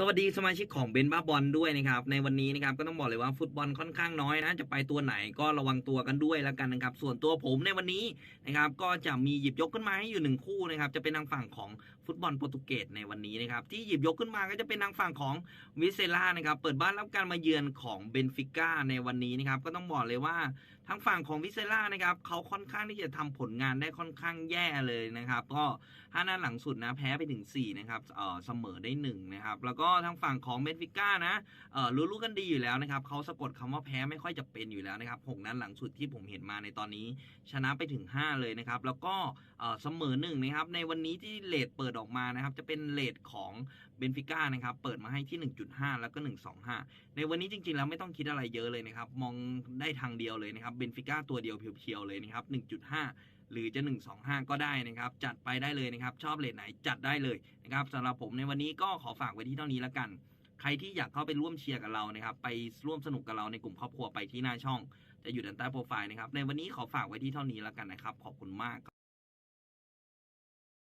สวัสดีสมาชิกของเบนบ้าบอลด้วยนะครับ ในวันนี้นะครับก็ต้องบอกเลยว่าฟุตบอลค่อนข้างน้อยนะจะไปตัวไหนก็ระวังตัวกันด้วยแล้วกันนะครับ ส่วนตัวผมในวันนี้นะครับก็จะมีหยิบยกขึ้นมาให้อยู่หนึ่งคู่นะครับจะเป็นทางฝั่งของฟุตบอลโปรตุเกสในวันนี้นะครับที่หยิบยกขึ้นมาก็จะเป็นทางฝั่งของวิเซล่านะครับเปิดบ้านรับการมาเยือนของเบนฟิก้าในวันนี้นะครับก็ต้องบอกเลยว่าทางฝั่งของวิเซล่านะครับเขาค่อนข้างที่จะทำผลงานได้ค่อนข้างแย่เลยนะครับก็ห้านัดหลังสุดนะแพ้ไปถึง4นะครับเออเสมอได้1นะครับแล้วก็ทางฝั่งของเบนฟิก้านะเออรู้ๆกันดีอยู่แล้วนะครับเขาสะกดคำว่าแพ้ไม่ค่อยจะเป็นอยู่แล้วนะครับหกนัดหลังสุดที่ผมเห็นมาในตอนนี้ ชนะไปถึง 5 เลยนะครับ แล้วก็เอ่อเสมอหนึ่งนะครับ ในวันนี้ที่เลทเปิดออกมานะครับ จะเป็นเลทของเบนฟิก้านะครับ เปิดมาให้ที่ 1.5 แล้วก็ 1.25 ในวันนี้จริงๆ แล้วไม่ต้องคิดอะไรเยอะเลยนะครับ มองได้ทางเดียวเลยนะครับ เบนฟิก้าตัวเดียวเพียวๆเลยนะครับ 1.5 หรือจะ125 ก็ได้นะครับ จัดไปได้เลยนะครับ ชอบเลทไหนจัดได้เลยนะครับสำหรับผมในวันนี้ก็ขอฝากไว้ที่เท่านี้แล้วกันใครที่อยากเข้าไปร่วมเชียร์กับเรานะครับ ไปร่วมสนุกกับเราในกลุ่มครอบครัวไปที่หน้าช่อง จะอยู่ด้านใต้โปรไฟล์นะครับ ในวันนี้ขอฝากไว้ที่เท่านี้แล้วกันนะครับ ขอบคุณมาก